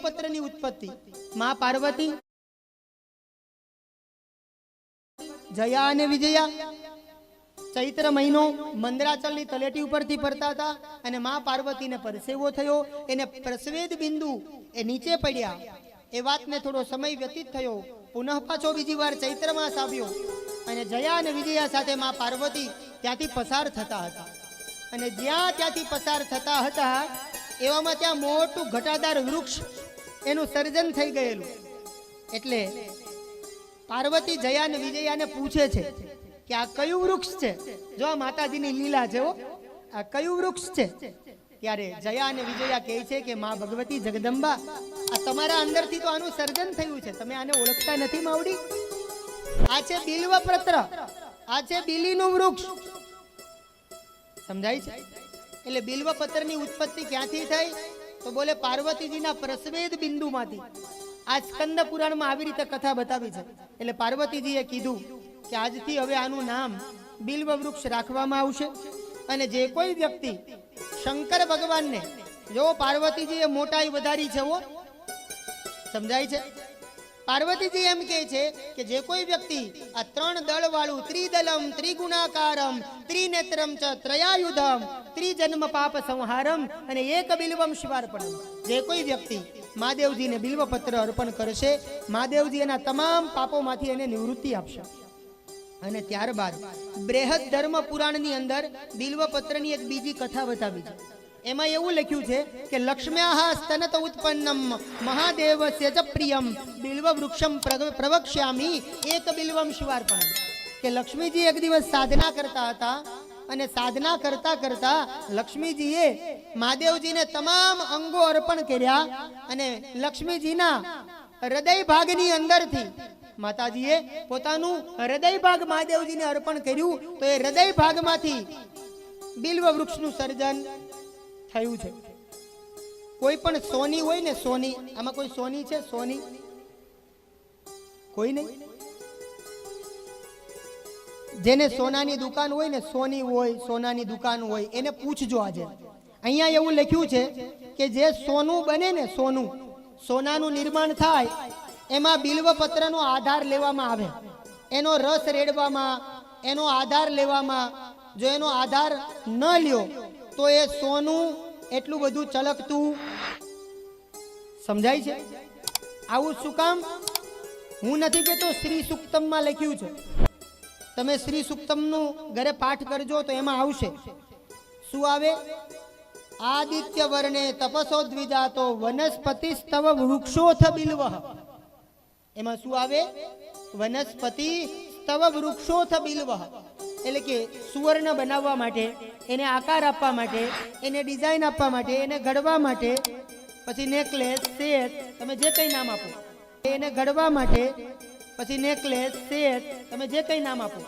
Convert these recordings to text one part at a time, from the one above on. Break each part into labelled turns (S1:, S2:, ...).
S1: બિલ્વપત્રની ઉત્પત્તિ. માં પાર્વતી. જયા અને વિજયા. ચૈત્ર મહિનો મંદરાચલની તલેટી ઉપરથી ફરતા હતા અને મા પાર્વતીને પરસેવો થયો. એને પ્રસવેદ બિંદુ એ નીચે પડ્યા. એ વાતને થોડો સમય વ્યતીત થયો. પુનઃ પાછો બીજી વાર ચૈત્ર માસ આવ્યો અને જયા અને વિજયા સાથે મા પાર્વતી ત્યાંથી પસાર થતા હતા. અને જ્યાં ત્યાંથી પસાર થતા હતા, એવામાં ત્યાં મોટું ઘટાદાર વૃક્ષ એનું સર્જન થઈ ગયેલું. એટલે પાર્વતી જયા અને વિજયાને પૂછે છે કે આ કયું વૃક્ષ છે? જો આ માતાજીની લીલા છે આ કયું વૃક્ષ છે? ત્યારે જયા અને વિજયા કહે છે કે માં ભગવતી જગદંબા, આ તમારા અંદરથી તો આનું સર્જન થયું છે. તમે આને ઓળખતા નથી માવડી? આ છે બિલ્વપત્ર. આ છે બિલીનું વૃક્ષ. સમજાય છે? એટલે બિલ્વપત્રની ઉત્પત્તિ ક્યાંથી થઈ? તો બોલે પાર્વતીજીના પ્રસ્વેદ બિંદુમાંથી. આ સ્કંદ પુરાણમાં આવી રીતે કથા બતાવી છે. એટલે પાર્વતીજીએ કીધું કે આજથી હવે આનું નામ બિલ્વ વૃક્ષ રાખવામાં આવશે. અને જે કોઈ વ્યક્તિ શંકર ભગવાનને, જો પાર્વતીજીએ મોટાઈ વધારી છે સમજાય છે? પાર્વતીજી એમ કહે છે કે જે કોઈ વ્યક્તિ આ ત્રણ દળ વાળું ત્રિદલમ, ત્રિગુણાકારમ, ત્રિનેત્રમ ચ ત્રયાયુધમ, ત્રિજન્મ પાપ સંહારમ અને એક બિલ્વમ શિવાર્પણમ. જે કોઈ વ્યક્તિ મહાદેવજીને બિલ્વપત્ર અર્પણ કરશે, મહાદેવજી એના તમામ પાપોમાંથી એને નિવૃત્તિ આપશે. અને ત્યારબાદ બૃહદ ધર્મ પુરાણની અંદર બિલ્વપત્રની એક બીજી કથા બતાવી છે. એમાં એવું લખ્યું છે કે લક્ષ્મ્યાહસ્તનત ઉત્પન્નમ મહાદેવસ્ય ચ પ્રિયમ, બિલ્વ વૃક્ષમ પ્રવક્ષ્યામી, એક બિલ્વમ શિવાર્પણ. કે લક્ષ્મીજી એક દિવસ સાધના કરતા હતા અને સાધના કરતા કરતા લક્ષ્મીજીએ મહાદેવજીને તમામ અંગો અર્પણ કર્યા અને લક્ષ્મીજીના હૃદય ભાગની અંદરથી માતાજીએ પોતાનું હૃદય ભાગ મહાદેવજીને અર્પણ કર્યું. તો એ હૃદય ભાગમાંથી બિલ્વ વૃક્ષનું સર્જન થયું છે. કોઈ પણ સોની હોય ને સોની, આમાં કોઈ સોની છે? સોની. કોઈ નહીં. જેને સોનાની દુકાન હોય ને સોની હોય, સોનાની દુકાન હોય, એને પૂછજો આજે. અહીંયા એવું લખ્યું છે કે જે સોનું બને ને સોનું, સોનાનું નિર્માણ થાય, એમાં બિલ્વપત્રનો આધાર લેવામાં આવે. એનો રસ રેડવામાં, એનો આધાર લેવામાં, જો એનો આધાર ન લ્યો તો એ સોનું એટલું બધું ચલકતું. સમજાય છે? આવું શું કામ? હું નથી કહેતો શ્રી સુક્તમમાં લખ્યું છે. તમે શ્રી સુક્તમનું ઘરે પાઠ કરજો તો એમાં આવશે. શું આવે? આદિત્ય વર્ણે તપસો દ્વિજાતો વનસ્પતિ સ્તવ વૃક્ષોથ બિલ્વ. એમાં શું આવે? વનસ્પતિ સ્તવ વૃક્ષોથ બિલ્વ. એટલે કે સુવર્ણ બનાવવા માટે, એને આકાર આપવા માટે, એને ડિઝાઇન આપવા માટે, એને ઘડવા માટે, પછી નેકલેસ સેટ તમે જે કંઈ નામ આપો. એને ઘડવા માટે, પછી નેકલેસ સેટ તમે જે કંઈ નામ આપો.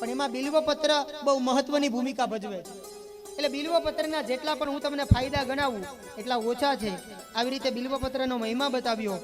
S1: પણ એમાં બિલ્વપત્ર બહુ મહત્વની ભૂમિકા ભજવે છે. એટલે બિલ્વપત્રના જેટલા પણ હું તમને ફાયદા ગણાવું, એટલા ઓછા છે. આવી રીતે બિલ્વપત્રનો મહિમા બતાવ્યો.